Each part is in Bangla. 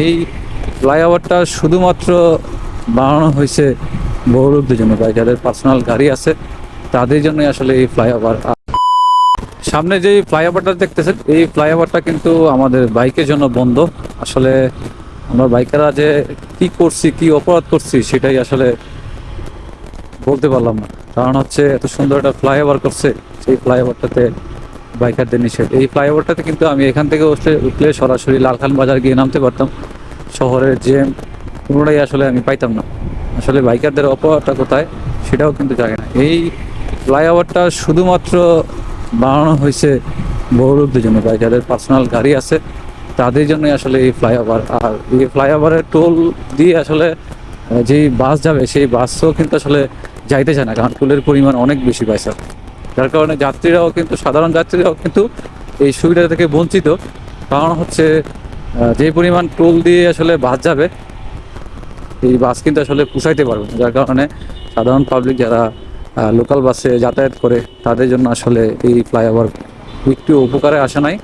এই ফ্লাইওভারটা শুধুমাত্র বানানো হয়েছে বড় লোকদের জন্য। বা যাদের পার্সোনাল গাড়ি আছে, তাদের জন্যই আসলে এই ফ্লাইওভার। সামনে যে ফ্লাইওভারটা দেখতেছেন, এই ফ্লাইওভারটা কিন্তু আমাদের বাইকের জন্য বন্ধ। আসলে আমরা বাইকাররা যে কি করছি, কি অপরাধ করছি, সেটাই আসলে বলতে পারলাম না। কারণ হচ্ছে এত সুন্দর একটা ফ্লাইওভার করছে, সেই ফ্লাইওভারটাতে বাইকারদের নিষেধ। এই ফ্লাইওভারটাতে কিন্তু আমি এখান থেকে উঠলে উঠলে সরাসরি লালখান বাজার গিয়ে নামতে পারতাম। শহরের যে কোনোটাই আসলে আমি পাইতাম না। আসলে বাইকারদের অপরাধটা কোথায় সেটাও কিন্তু জানে না। এই ফ্লাইওভারটা শুধুমাত্র বানানো হয়েছে বড় লোকদের জন্য। বা যাদের পার্সোনাল গাড়ি আছে। তাদের জন্যই আসলে এই ফ্লাইওভার। আর এই ফ্লাইওভারের টোল দিয়ে আসলে যেই বাস যাবে, সেই বাসও কিন্তু আসলে যাইতে চায় না। কারণ টোলের পরিমাণ অনেক বেশি পয়সা যার কারণে যাত্রীরাও কিন্তু, সাধারণ যাত্রীরাও কিন্তু এই সুবিধা থেকে বঞ্চিত। কারণ হচ্ছে যে পরিমাণ টোল দিয়ে আসলে বাস যাবে, এই বাস কিন্তু আসলে পুষাইতে পারবে না। যার কারণে সাধারণ পাবলিক যারা লোকাল বাসে যাতায়াত করে, তাদের জন্য আসলে এই ফ্লাইওভার একটু উপকারে আসে নাই।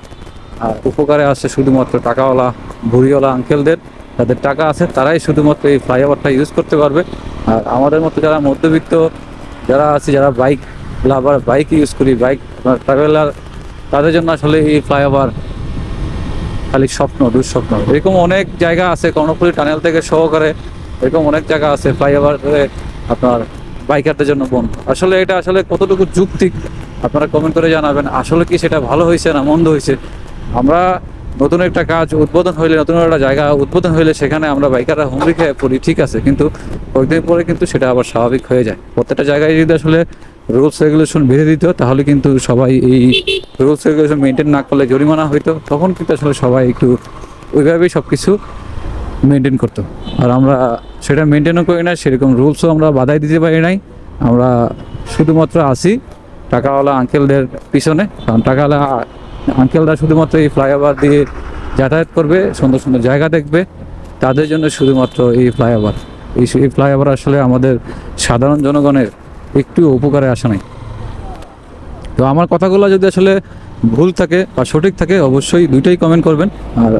আর উপকারে আসে শুধুমাত্র টাকাওয়ালা, ভুড়িওয়ালা আঙ্কেলদের যাদের টাকা আছে, তারাই শুধুমাত্র এই ফ্লাইওভারটা ইউজ করতে পারবে। আর আমাদের মতো যারা মধ্যবিত্ত, যারা আছে, যারা বাইক লাভার বাইক ইউজ করি বাইক ট্রাভেলার তাদের জন্য আসলে এই ফ্লাইওভার খালি স্বপ্ন, দুঃস্বপ্ন। এরকম অনেক জায়গা আছে, কর্ণফুলী টানেল থেকে সহকারে এরকম অনেক জায়গা আছে ফ্লাইওভার আপনার বাইকারদের জন্য বন্ধ। আসলে এটা আসলে কতটুকু যুক্তিক, আপনারা কমেন্ট করে জানাবেন। আসলে কি সেটা ভালো হয়েছে না মন্দ হয়েছে? আমরা নতুন একটা কাজ উদ্বোধন হইলে, নতুন একটা জায়গা উদ্বোধন হইলে সেখানে আমরা বাইকাররা হুমড়ি খেয়ে পড়ি, ঠিক আছে। কিন্তু কয়েকদিন পরে কিন্তু সেটা আবার স্বাভাবিক হয়ে যায়। প্রত্যেকটা জায়গায় যদি আসলে রুলস রেগুলেশন বেঁধে দিত তাহলে কিন্তু সবাই এই রুলস রেগুলেশন মেনটেন না করলে জরিমানা হইতো, তখন কিন্তু আসলে সবাই একটু ওইভাবেই সব কিছু মেনটেন করতো। আর আমরা সেটা মেনটেনও করি না সেরকম রুলসও আমরা বাধাই দিতে পারি নাই। আমরা শুধুমাত্র আসি টাকাওয়ালা আঙ্কেলদের পিছনে, কারণ টাকাওয়ালা আঙ্কেলরা শুধুমাত্র এই ফ্লাইওভার দিয়ে যাতায়াত করবে, সুন্দর সুন্দর জায়গা দেখবে, তাদের জন্য শুধুমাত্র এই ফ্লাইওভার এই এই ফ্লাইওভার আসলে আমাদের সাধারণ জনগণের একটু উপকারে আসে নাই। তো আমার কথাগুলো যদি আসলে ভুল থাকে বা সঠিক থাকে, অবশ্যই দুইটাই কমেন্ট করবেন। আর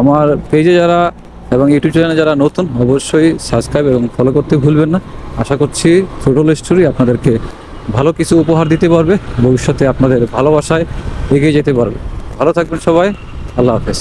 আমার পেজে যারা এবং ইউটিউব চ্যানেলে যারা নতুন, অবশ্যই সাবস্ক্রাইব এবং ফলো করতে ভুলবেন না। আশা করছি ছোটল স্টোরি আপনাদেরকে ভালো কিছু উপহার দিতে পারবে, ভবিষ্যতে আপনাদের ভালোবাসায় এগিয়ে যেতে পারবে। ভালো থাকবেন সবাই, আল্লাহ হাফেজ।